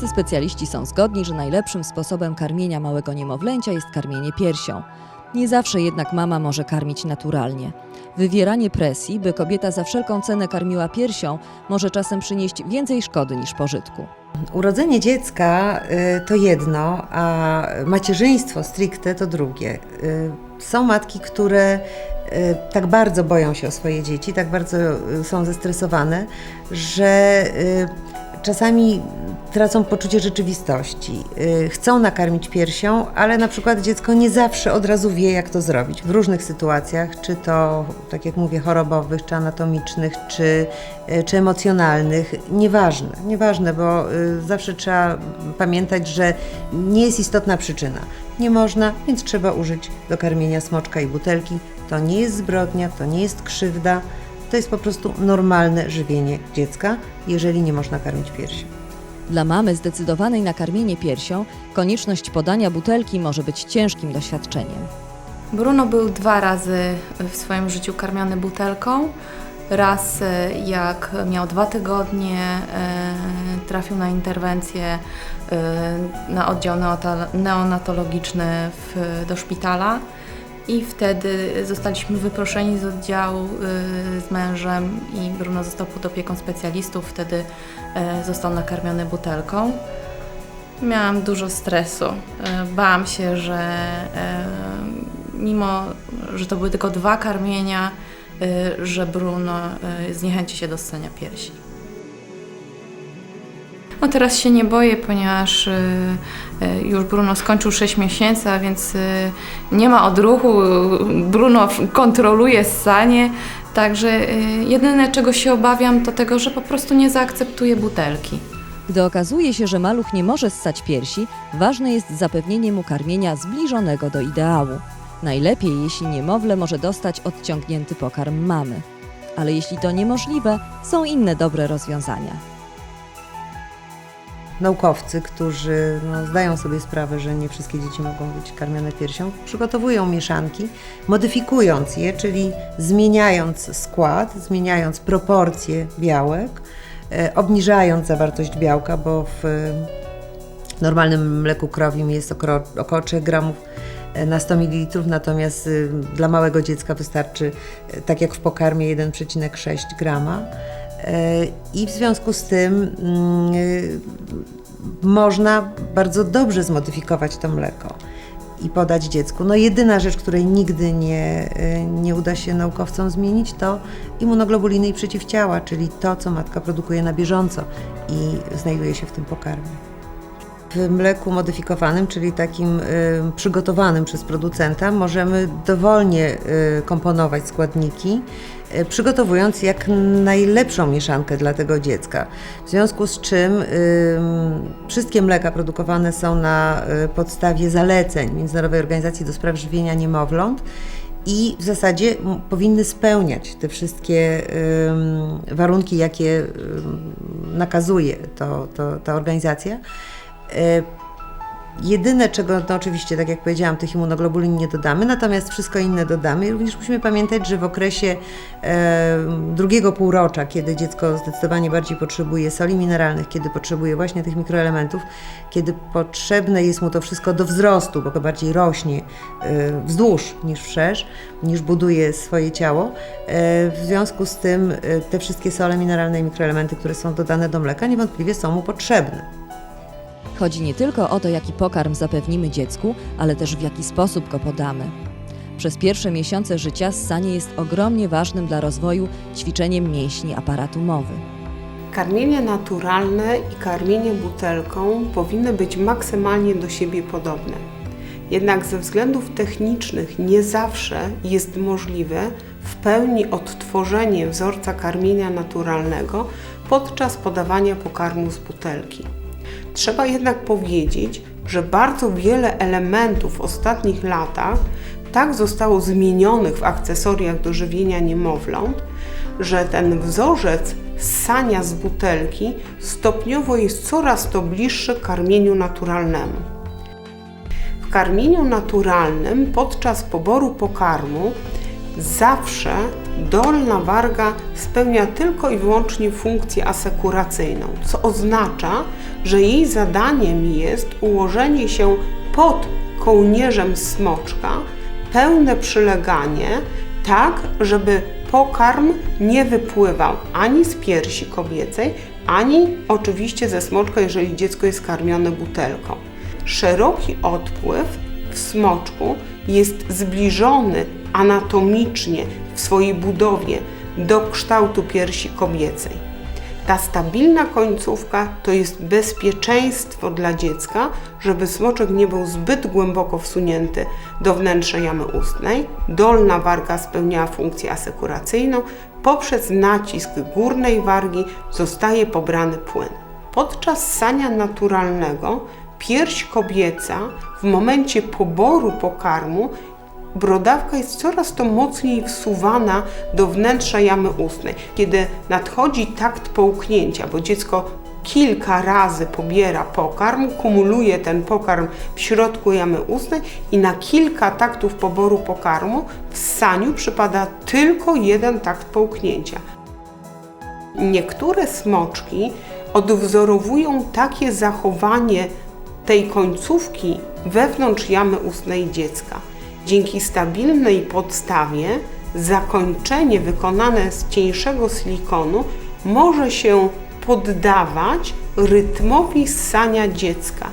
Wszyscy specjaliści są zgodni, że najlepszym sposobem karmienia małego niemowlęcia jest karmienie piersią. Nie zawsze jednak mama może karmić naturalnie. Wywieranie presji, by kobieta za wszelką cenę karmiła piersią, może czasem przynieść więcej szkody niż pożytku. Urodzenie dziecka y, to jedno, a macierzyństwo stricte to drugie. Y, Są matki, które y, tak bardzo boją się o swoje dzieci, tak bardzo są zestresowane, że czasami tracą poczucie rzeczywistości. Y, Chcą nakarmić piersią, ale na przykład dziecko nie zawsze od razu wie, jak to zrobić. W różnych sytuacjach, czy to, tak jak mówię, chorobowych, czy anatomicznych, czy, y, czy emocjonalnych, nieważne, nieważne, bo y, zawsze trzeba pamiętać, że nie jest istotna przyczyna. Nie można, więc trzeba użyć do karmienia smoczka i butelki. To nie jest zbrodnia, to nie jest krzywda, to jest po prostu normalne żywienie dziecka, jeżeli nie można karmić piersią. Dla mamy zdecydowanej na karmienie piersią, konieczność podania butelki może być ciężkim doświadczeniem. Bruno był dwa razy w swoim życiu karmiony butelką. Raz e, jak miał dwa tygodnie, e, trafił na interwencję e, na oddział neonatologiczny w, do szpitala i wtedy zostaliśmy wyproszeni z oddziału e, z mężem i Bruno został pod opieką specjalistów. Wtedy e, został nakarmiony butelką. Miałam dużo stresu. E, Bałam się, że mimo, że to były tylko dwa karmienia, że Bruno zniechęci się do ssania piersi. No teraz się nie boję, ponieważ e, e, już Bruno skończył 6 miesięcy, a więc e, nie ma odruchu. Bruno kontroluje ssanie, także jedyne czego się obawiam to tego, że po prostu nie zaakceptuje butelki. Gdy okazuje się, że maluch nie może ssać piersi, ważne jest zapewnienie mu karmienia zbliżonego do ideału. Najlepiej, jeśli niemowlę może dostać odciągnięty pokarm mamy. Ale jeśli to niemożliwe, są inne dobre rozwiązania. Naukowcy, którzy no, zdają sobie sprawę, że nie wszystkie dzieci mogą być karmione piersią, przygotowują mieszanki, modyfikując je, czyli zmieniając skład, zmieniając proporcje białek, e, obniżając zawartość białka, bo w e, normalnym mleku krowim jest około, około 3 gramów e, na 100 ml, natomiast dla małego dziecka wystarczy, tak jak w pokarmie, 1,6 grama. E, I w związku z tym mm, y, można bardzo dobrze zmodyfikować to mleko i podać dziecku. No jedyna rzecz, której nigdy nie, y, nie uda się naukowcom zmienić, to immunoglobuliny i przeciwciała, czyli to, co matka produkuje na bieżąco i znajduje się w tym pokarmie. W mleku modyfikowanym, czyli takim y, przygotowanym przez producenta, możemy dowolnie y, komponować składniki, y, przygotowując jak najlepszą mieszankę dla tego dziecka. W związku z czym wszystkie mleka produkowane są na podstawie zaleceń Międzynarodowej Organizacji do Spraw Żywienia Niemowląt i w zasadzie powinny spełniać te wszystkie warunki, jakie nakazuje to, to, ta organizacja. E, Jedyne, czego no oczywiście, tak jak powiedziałam, tych immunoglobulin nie dodamy, natomiast wszystko inne dodamy. Również musimy pamiętać, że w okresie e, drugiego półrocza, kiedy dziecko zdecydowanie bardziej potrzebuje soli mineralnych, kiedy potrzebuje właśnie tych mikroelementów, kiedy potrzebne jest mu to wszystko do wzrostu, bo to bardziej rośnie e, wzdłuż niż wszerz, niż buduje swoje ciało. E, w związku z tym e, te wszystkie sole mineralne i mikroelementy, które są dodane do mleka, niewątpliwie są mu potrzebne. Chodzi nie tylko o to, jaki pokarm zapewnimy dziecku, ale też w jaki sposób go podamy. Przez pierwsze miesiące życia ssanie jest ogromnie ważnym dla rozwoju ćwiczeniem mięśni aparatu mowy. Karmienie naturalne i karmienie butelką powinny być maksymalnie do siebie podobne. Jednak ze względów technicznych nie zawsze jest możliwe w pełni odtworzenie wzorca karmienia naturalnego podczas podawania pokarmu z butelki. Trzeba jednak powiedzieć, że bardzo wiele elementów w ostatnich latach tak zostało zmienionych w akcesoriach do żywienia niemowląt, że ten wzorzec ssania z butelki stopniowo jest coraz to bliższy karmieniu naturalnemu. W karmieniu naturalnym podczas poboru pokarmu zawsze dolna warga spełnia tylko i wyłącznie funkcję asekuracyjną, co oznacza, że jej zadaniem jest ułożenie się pod kołnierzem smoczka, pełne przyleganie, tak, żeby pokarm nie wypływał ani z piersi kobiecej, ani oczywiście ze smoczka, jeżeli dziecko jest karmione butelką. Szeroki odpływ w smoczku jest zbliżony anatomicznie swojej budowie do kształtu piersi kobiecej. Ta stabilna końcówka to jest bezpieczeństwo dla dziecka, żeby smoczek nie był zbyt głęboko wsunięty do wnętrza jamy ustnej. Dolna warga spełniała funkcję asekuracyjną. Poprzez nacisk górnej wargi zostaje pobrany płyn. Podczas ssania naturalnego pierś kobieca w momencie poboru pokarmu brodawka jest coraz to mocniej wsuwana do wnętrza jamy ustnej. Kiedy nadchodzi takt połknięcia, bo dziecko kilka razy pobiera pokarm, kumuluje ten pokarm w środku jamy ustnej i na kilka taktów poboru pokarmu w ssaniu przypada tylko jeden takt połknięcia. Niektóre smoczki odwzorowują takie zachowanie tej końcówki wewnątrz jamy ustnej dziecka. Dzięki stabilnej podstawie zakończenie wykonane z cieńszego silikonu może się poddawać rytmowi ssania dziecka.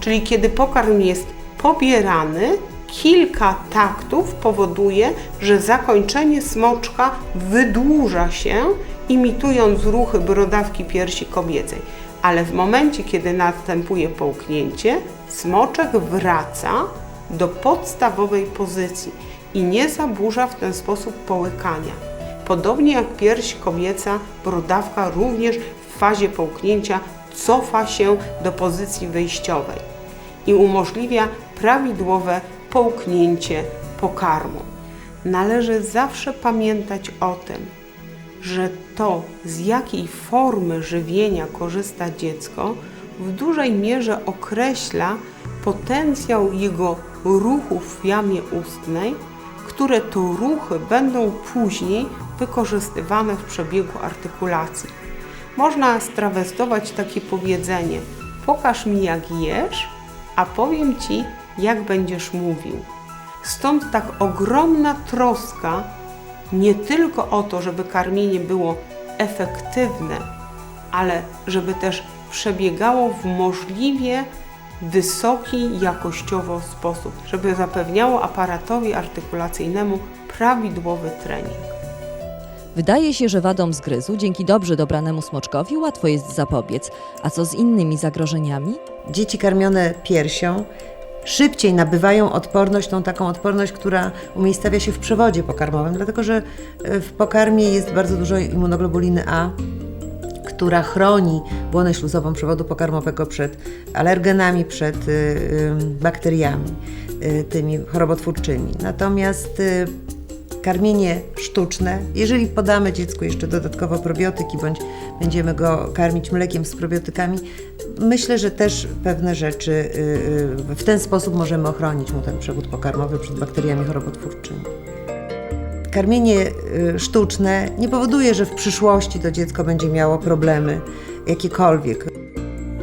Czyli kiedy pokarm jest pobierany, kilka taktów powoduje, że zakończenie smoczka wydłuża się, imitując ruchy brodawki piersi kobiecej. Ale w momencie, kiedy następuje połknięcie, smoczek wraca do podstawowej pozycji i nie zaburza w ten sposób połykania. Podobnie jak pierś kobieca, brodawka również w fazie połknięcia cofa się do pozycji wyjściowej i umożliwia prawidłowe połknięcie pokarmu. Należy zawsze pamiętać o tym, że to, z jakiej formy żywienia korzysta dziecko, w dużej mierze określa potencjał jego ruchów w jamie ustnej, które to ruchy będą później wykorzystywane w przebiegu artykulacji. Można strawestować takie powiedzenie: Pokaż mi, jak jesz, a powiem ci, jak będziesz mówił. Stąd tak ogromna troska nie tylko o to, żeby karmienie było efektywne, ale żeby też przebiegało w możliwie wysoki jakościowo sposób, żeby zapewniało aparatowi artykulacyjnemu prawidłowy trening. Wydaje się, że wadom zgryzu dzięki dobrze dobranemu smoczkowi łatwo jest zapobiec. A co z innymi zagrożeniami? Dzieci karmione piersią szybciej nabywają odporność, tą taką odporność, która umiejscawia się w przewodzie pokarmowym, dlatego że e, w pokarmie jest bardzo dużo immunoglobuliny A, która chroni błonę śluzową przewodu pokarmowego przed alergenami, przed y, y, bakteriami, y, tymi chorobotwórczymi. Natomiast karmienie sztuczne, jeżeli podamy dziecku jeszcze dodatkowo probiotyki, bądź będziemy go karmić mlekiem z probiotykami, myślę, że też pewne rzeczy w ten sposób możemy ochronić mu ten przewód pokarmowy przed bakteriami chorobotwórczymi. Karmienie y, sztuczne nie powoduje, że w przyszłości to dziecko będzie miało problemy jakiekolwiek.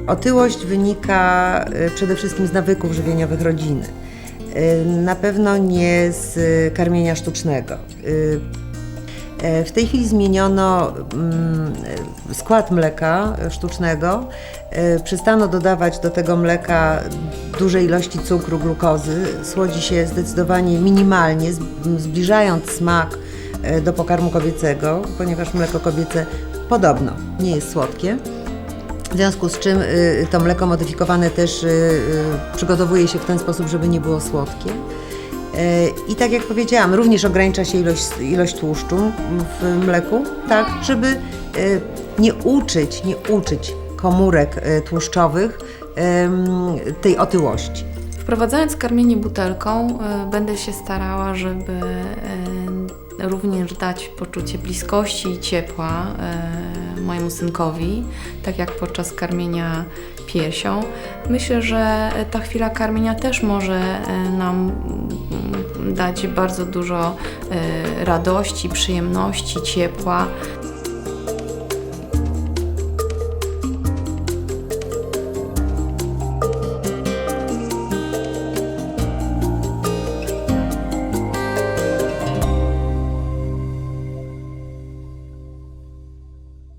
Otyłość wynika y, przede wszystkim z nawyków żywieniowych rodziny. Y, Na pewno nie z karmienia sztucznego. E, W tej chwili zmieniono mm, skład mleka sztucznego. E, Przestano dodawać do tego mleka duże ilości cukru, glukozy. Słodzi się zdecydowanie minimalnie, zb- zbliżając smak e, do pokarmu kobiecego, ponieważ mleko kobiece podobno nie jest słodkie. W związku z czym y, to mleko modyfikowane też y, y, przygotowuje się w ten sposób, żeby nie było słodkie. Y, I tak jak powiedziałam, również ogranicza się ilość, ilość tłuszczu w mleku, tak, żeby y, nie uczyć, nie uczyć komórek y, tłuszczowych tej otyłości. Wprowadzając karmienie butelką, będę się starała, żeby również dać poczucie bliskości i ciepła mojemu synkowi, tak jak podczas karmienia piersią. Myślę, że ta chwila karmienia też może nam dać bardzo dużo e, radości, przyjemności, ciepła.